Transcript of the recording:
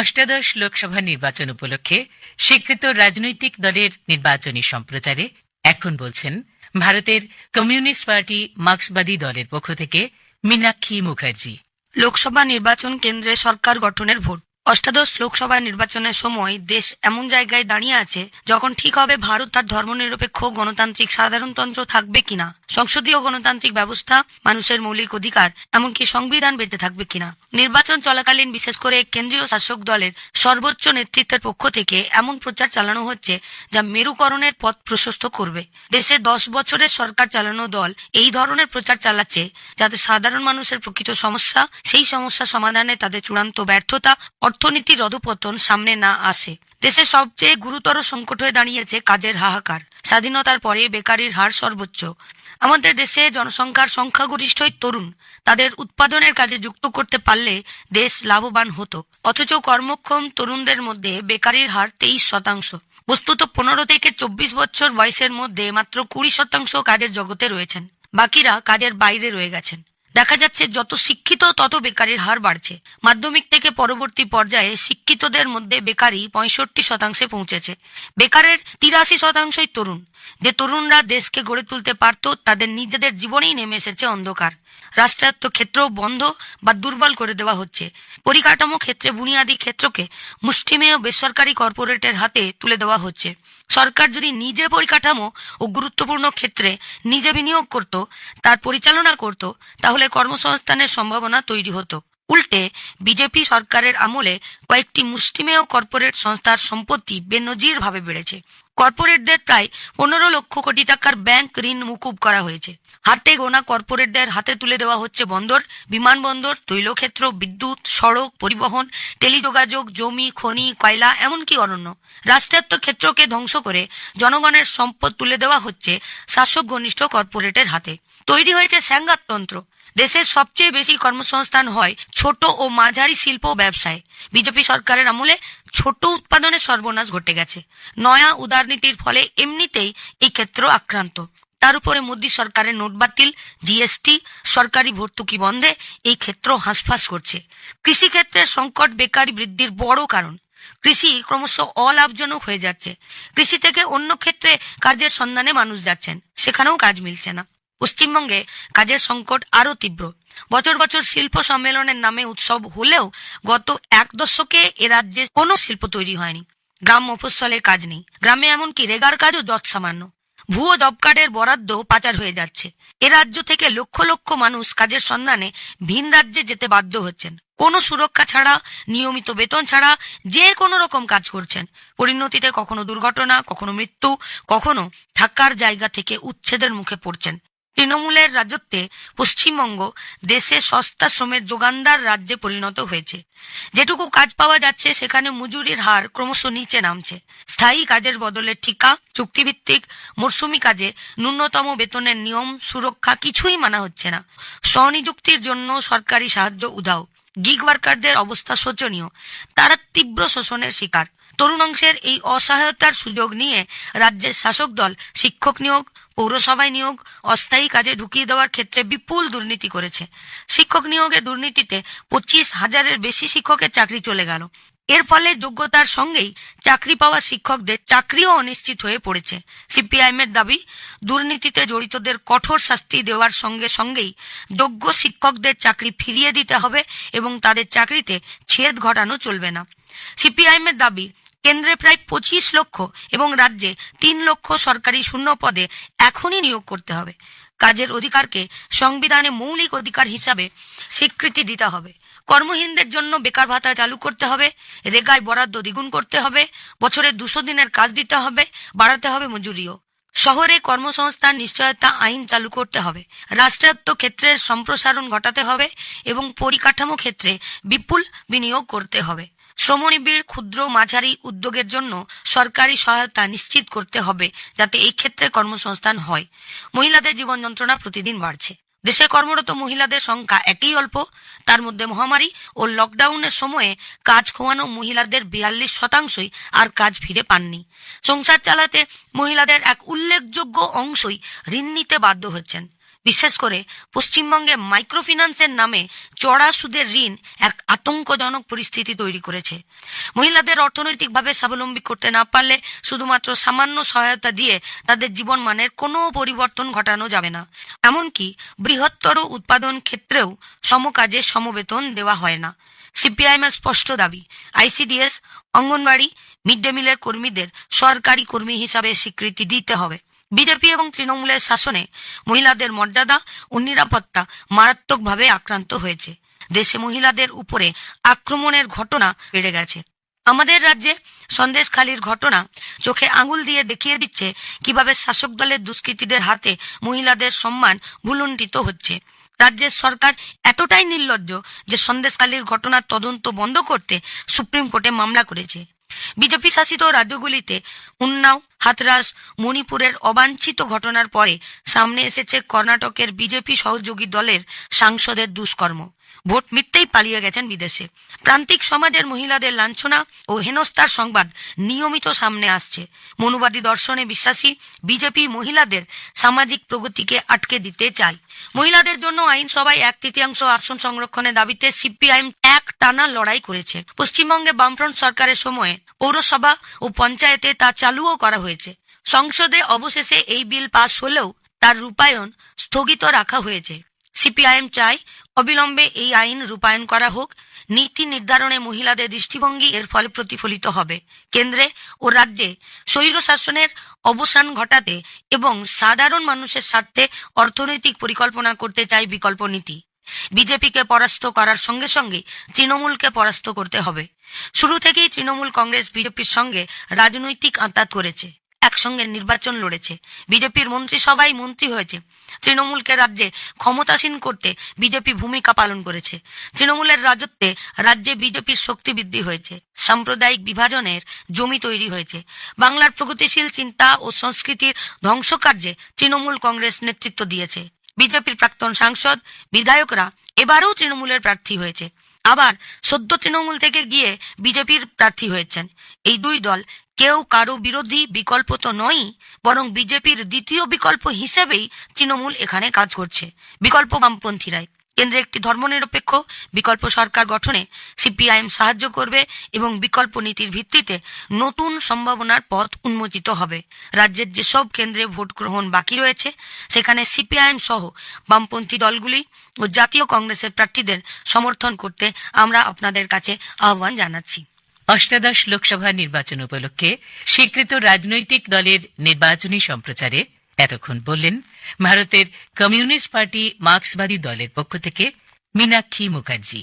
অষ্টাদশ লোকসভা নির্বাচন উপলক্ষে স্বীকৃত রাজনৈতিক দলের নির্বাচনী সম্প্রচারে এখন বলছেন, ভারতের কমিউনিস্ট পার্টি মার্ক্সবাদী দলের পক্ষ থেকে মীনাক্ষী মুখার্জি। লোকসভা নির্বাচন কেন্দ্রে সরকার গঠনের ভোট। অষ্টাদশ লোকসভা নির্বাচনের সময় দেশ এমন জায়গায় দাঁড়িয়ে আছে, যখন ঠিক হবে ভারত তার ধর্মনিরপেক্ষ গণতান্ত্রিক সাধারণতন্ত্র থাকবে কিনা, সংসদীয় গণতান্ত্রিক ব্যবস্থা, মানুষের মৌলিক অধিকার, এমনকি সংবিধান বেঁচে থাকবে কিনা। নির্বাচন চলাকালীন বিশেষ করে কেন্দ্রীয় শাসক দলের সর্বোচ্চ নেতৃত্বের পক্ষ থেকে এমন প্রচার চালানো হচ্ছে, যা মেরুকরণের পথ প্রশস্ত করবে। দেশে দশ বছরের সরকার চালানো দল এই ধরনের প্রচার চালাচ্ছে, যাতে সাধারণ মানুষের প্রকৃত সমস্যা, সেই সমস্যা সমাধানে তাদের চূড়ান্ত ব্যর্থতা অর্থনীতির অধপতন সামনে না আসে। দেশের সবচেয়ে গুরুতর সংকট হয়ে দাঁড়িয়েছে কাজের হাহাকার। স্বাধীনতার পরে বেকারির হার সর্বোচ্চ। আমাদের দেশে জনসংখ্যার সংখ্যাগরিষ্ঠই তরুণ। তাদের উৎপাদনের কাজে যুক্ত করতে পারলে দেশ লাভবান হতো। অথচ কর্মক্ষম তরুণদের মধ্যে বেকারির হার তেইশ শতাংশ। বস্তুত পনেরো থেকে চব্বিশ বছর বয়সের মধ্যে মাত্র কুড়ি শতাংশ কাজের জগতে রয়েছেন। বাকিরা কাজের বাইরে রয়ে গেছেন। দেখা যাচ্ছে যত শিক্ষিত তত বেকারির হার বাড়ছে। মাধ্যমিক থেকে পরবর্তী পর্যায়ে শিক্ষিতদের মধ্যে বেকারি পঁয়ষট্টি শতাংশে পৌঁছেছে। বেকারের তিরাশি শতাংশই তরুণ। যে তরুণরা দেশকে গড়ে তুলতে পারত, তাদের নিজেদের জীবনেই নেমে এসেছে অন্ধকার। রাষ্ট্রায়ত্ত ক্ষেত্র বন্ধ বা দুর্বল করে দেওয়া হচ্ছে। পরিকাঠামো ক্ষেত্রে বুনিয়াদী ক্ষেত্রকে মুষ্টিমেয় বেসরকারি কর্পোরেটের হাতে তুলে দেওয়া হচ্ছে। সরকার যদি নিজে পরিকাঠামো ও গুরুত্বপূর্ণ ক্ষেত্রে নিজে বিনিয়োগ করত, তার পরিচালনা করত, তাহলে কর্মসংস্থানের সম্ভাবনা তৈরি হতো। উল্টে, বিজেপি সরকারের আমলে কয়েকটি মুষ্টিমেয় কর্পোরেট সংস্থার সম্পত্তি বেনজির ভাবে বেড়েছে। কর্পোরেটদের প্রায় পনেরো লক্ষ কোটি টাকার ব্যাংক ঋণ মুকুব করা হয়েছে। হাতে গোনা কর্পোরেটদের হাতে তুলে দেওয়া হচ্ছে বন্দর, বিমানবন্দর, তৈলক্ষেত্র, বিদ্যুৎ, সড়ক, পরিবহন, টেলিযোগাযোগ, জমি, খনি, কয়লা, এমনকি অরণ্য। রাষ্ট্রায়ত্ত ক্ষেত্রকে ধ্বংস করে জনগণের সম্পদ তুলে দেওয়া হচ্ছে শাসক ঘনিষ্ঠ কর্পোরেটের হাতে। তৈরি হয়েছে স্যাঙ্গাতন্ত্র দেশের সবচেয়ে বেশি কর্মসংস্থান হয় ছোট ও মাঝারি শিল্প ব্যবসায়। বিজেপি সরকারের আমলে ছোট উৎপাদনের সর্বনাশ ঘটে গেছে। নয়া উদারনীতির ফলে এমনিতেই এই ক্ষেত্র আক্রান্ত। তার উপরে মোদী সরকারের নোট বাতিল, জিএসটি, সরকারি ভর্তুকি বন্ধে এই ক্ষেত্র হাঁসফাঁস করছে। কৃষিক্ষেত্রের সংকট বেকারি বৃদ্ধির বড় কারণ। কৃষি ক্রমশ অলাভজনক হয়ে যাচ্ছে। কৃষি থেকে অন্য ক্ষেত্রে কাজের সন্ধানে মানুষ যাচ্ছেন। সেখানেও কাজ মিলছে না। পশ্চিমবঙ্গে কাজের সংকট আরও তীব্র। বছর বছর শিল্প সম্মেলনের নামে উৎসব হলেও গত এক দশকে এ রাজ্যে কোনো শিল্প তৈরি হয়নি। গ্রাম মফস্বলে কাজ নেই। গ্রামে এমনকি রেগার কাজও যৎ সামান্য ভুয়ো জব কার্ডের বরাদ্দ পাচার হয়ে যাচ্ছে। এ রাজ্য থেকে লক্ষ লক্ষ মানুষ কাজের সন্ধানে ভিন রাজ্যে যেতে বাধ্য হচ্ছেন। কোনো সুরক্ষা ছাড়া, নিয়মিত বেতন ছাড়া যে কোনো রকম কাজ করছেন। পরিণতিতে কখনো দুর্ঘটনা, কখনো মৃত্যু, কখনো থাকার জায়গা থেকে উচ্ছেদের মুখে পড়ছেন। তৃণমূলের রাজত্বে পশ্চিমবঙ্গ দেশে সস্তা শ্রমের যোগানদার রাজ্যে পরিণত হয়েছে। যেটুকু কাজ পাওয়া যাচ্ছে, সেখানে মজুরির হার ক্রমশ নিচে নামছে। স্থায়ী কাজের বদলে ঠিকা, চুক্তিভিত্তিক মরশুমি কাজে ন্যূনতম বেতনের নিয়ম সুরক্ষা কিছুই মানা হচ্ছে না। স্বনিযুক্তির জন্য সরকারি সাহায্য উধাও। গিগ ওয়ার্কারদের অবস্থা শোচনীয়। তারা তীব্র শোষণের শিকার। তরুণ অংশের এই অসহায়তার সুযোগ নিয়ে রাজ্যের শাসক দল শিক্ষক নিয়োগ, পৌরসভায় নিয়োগ, অস্থায়ী কাজে ঢুকিয়ে দেওয়ার ক্ষেত্রে বিপুল দুর্নীতি করেছে। শিক্ষক নিয়োগে দুর্নীতিতে পঁচিশ হাজারের বেশি শিক্ষকের চাকরি চলে গেল। এর ফলে যোগ্যতার সঙ্গেই চাকরি পাওয়া শিক্ষকদের চাকরিও অনিশ্চিত হয়ে পড়েছে। সিপিআইএম এর দাবি, দুর্নীতিতে জড়িতদের কঠোর শাস্তি দেওয়ার সঙ্গে সঙ্গেই যোগ্য শিক্ষকদের চাকরি ফিরিয়ে দিতে হবে এবং তাদের চাকরিতে ছেদ ঘটানো চলবে না। সিপিআইএম এর দাবি কেন্দ্রে প্রায় পঁচিশ লক্ষ এবং রাজ্যে তিন লক্ষ সরকারি শূন্য পদে এখনই নিয়োগ করতে হবে। কাজের অধিকারকে সংবিধানে মৌলিক অধিকার হিসাবে স্বীকৃতি দিতে হবে। কর্মহীনদের জন্য বেকার ভাতা চালু করতে হবে, রেগায় বরাদ্দ দ্বিগুণ করতে হবে, বছরে দুশো দিনের কাজ দিতে হবে, বাড়াতে হবে মজুরিও। শহরে কর্মসংস্থান নিশ্চয়তা আইন চালু করতে হবে, রাষ্ট্রায়ত্ত ক্ষেত্রের সম্প্রসারণ ঘটাতে হবে এবং পরিকাঠামো ক্ষেত্রে বিপুল বিনিয়োগ করতে হবে। শ্রমনিবিড় ক্ষুদ্র মাঝারি উদ্যোগের জন্য সরকারি সহায়তা নিশ্চিত করতে হবে যাতে এই ক্ষেত্রে কর্মসংস্থান হয়। মহিলাদের জীবন যন্ত্রণা প্রতিদিন বাড়ছে। দেশে কর্মরত মহিলাদের সংখ্যা একই অল্প। তার মধ্যে মহামারী ও লকডাউনের সময়ে কাজ খোয়ানো মহিলাদের বিয়াল্লিশ শতাংশই আর কাজ ফিরে পাননি। সংসার চালাতে মহিলাদের এক উল্লেখযোগ্য অংশই ঋণ নিতে বাধ্য হচ্ছেন। বিশেষ করে পশ্চিমবঙ্গে মাইক্রোফিন্যান্সের নামে চড়া সুদের ঋণ এক আতঙ্কজনক পরিস্থিতি তৈরি করেছে। মহিলাদের অর্থনৈতিকভাবে স্বাবলম্বী করতে না পারলে শুধুমাত্র সামান্য সহায়তা দিয়ে তাদের জীবন মানের কোনো পরিবর্তন ঘটানো যাবে না। এমনকি বৃহত্তর উৎপাদন ক্ষেত্রেও সমকাজে সমবেতন দেওয়া হয় না। সিপিআইএম এর স্পষ্ট দাবি, আইসিডিএস অঙ্গনবাড়ি মিড ডে মিলের কর্মীদের সরকারি কর্মী হিসাবে স্বীকৃতি দিতে হবে। বিজেপি এবং তৃণমূলের শাসনে মহিলাদের মর্যাদা ও নিরাপত্তা মারাত্মকভাবে আক্রান্ত হয়েছে। দেশে মহিলাদের উপরে আক্রমণের ঘটনা বেড়ে গেছে। আমাদের রাজ্যে সন্দেশখালীর ঘটনা চোখে আঙুল দিয়ে দেখিয়ে দিচ্ছে কীভাবে শাসক দলের দুষ্কৃতীদের হাতে মহিলাদের সম্মান ভুলুণ্ঠিত হচ্ছে। রাজ্যের সরকার এতটাই নির্লজ্জ যে সন্দেশখালীর ঘটনার তদন্ত বন্ধ করতে সুপ্রিম কোর্টে মামলা করেছে। বিজেপি শাসিত রাজ্যগুলিতে উন্নাও হাতরাস মণিপুরের অবাঞ্ছিত ঘটনার পরে সামনে এসেছে কর্ণাটকের বিজেপি সহযোগী দলের সাংসদের দুষ্কর্ম। ভোট মিটতেই পালিয়ে গেছেন বিদেশে। প্রান্তিক সমাজের মহিলাদের লাঞ্ছনা ও হেনস্থার সংবাদ নিয়মিত সামনে আসছে। মনুবাদী দর্শনে বিশ্বাসী বিজেপি মহিলাদের সামাজিক প্রগতিকে আটকে দিতে চায়। মহিলাদের জন্য আইনসভায় এক তৃতীয়াংশ আসন সংরক্ষণের দাবিতে সিপিআইএম এক টানা লড়াই করেছে। পশ্চিমবঙ্গে বামফ্রন্ট সরকারের সময়ে পৌরসভা ও পঞ্চায়েতে তা চালুও করা হয়েছে। সংসদে অবশেষে এই বিল পাশ হলেও তার রূপায়ণ স্থগিত রাখা হয়েছে। সিপিআইএম চায়, অবিলম্বে এই আইন রূপায়ণ করা হোক। নীতি নির্ধারণে মহিলাদের দৃষ্টিভঙ্গি এর ফলে প্রতিফলিত হবে। কেন্দ্রে ও রাজ্যে স্বৈর শাসনের অবসান ঘটাতে এবং সাধারণ মানুষের স্বার্থে অর্থনৈতিক পরিকল্পনা করতে চায় বিকল্প নীতি। বিজেপিকে পরাস্ত করার সঙ্গে সঙ্গে তৃণমূলকে পরাস্ত করতে হবে। শুরু থেকেই তৃণমূল কংগ্রেস বিজেপির সঙ্গে রাজনৈতিক আঁতাত করেছে। একসঙ্গে নির্বাচন লড়েছে। বিজেপির মন্ত্রিসভায় মন্ত্রী হয়েছে। তৃণমূলকে রাজ্যে ক্ষমতাসীন করতে বিজেপি ভূমিকা পালন করেছে। তৃণমূলের রাজত্বে রাজ্যে বিজেপির শক্তি বৃদ্ধি হয়েছে। সাম্প্রদায়িক বিভাজনের জমি তৈরি হয়েছে। বাংলার প্রগতিশীল চিন্তা ও সংস্কৃতির ধ্বংসকার্যে তৃণমূল কংগ্রেস নেতৃত্ব দিয়েছে। বিজেপির প্রাক্তন সাংসদ, বিধায়করা এবারেও তৃণমূলের প্রার্থী হয়েছে। আবার সদ্য তৃণমূল থেকে গিয়ে বিজেপির প্রার্থী হয়েছেন। এই দুই দল কেউ কারও বিরোধী বিকল্প তো নয় বরং বিজেপির দ্বিতীয় বিকল্প হিসেবেই তৃণমূল এখানে কাজ করছে। বিকল্প বামপন্থীরাই। কেন্দ্রে একটি ধর্মনিরপেক্ষ বিকল্প সরকার গঠনে সিপিআইএম সাহায্য করবে এবং বিকল্প নীতির ভিত্তিতে নতুন সম্ভাবনার পথ উন্মোচিত হবে। রাজ্যের যেসব কেন্দ্রে ভোট গ্রহণ বাকি রয়েছে, সেখানে সিপিআইএম সহ বামপন্থী দলগুলি ও জাতীয় কংগ্রেসের প্রার্থীদের সমর্থন করতে আমরা আপনাদের কাছে আহ্বান জানাচ্ছি। অষ্টাদশ লোকসভা নির্বাচন উপলক্ষে স্বীকৃত রাজনৈতিক দলের নির্বাচনী সম্প্রচারে এতক্ষণ বললেন ভারতের কমিউনিস্ট পার্টি মার্ক্সবাদী দলের পক্ষ থেকে মীনাক্ষী মুখার্জি।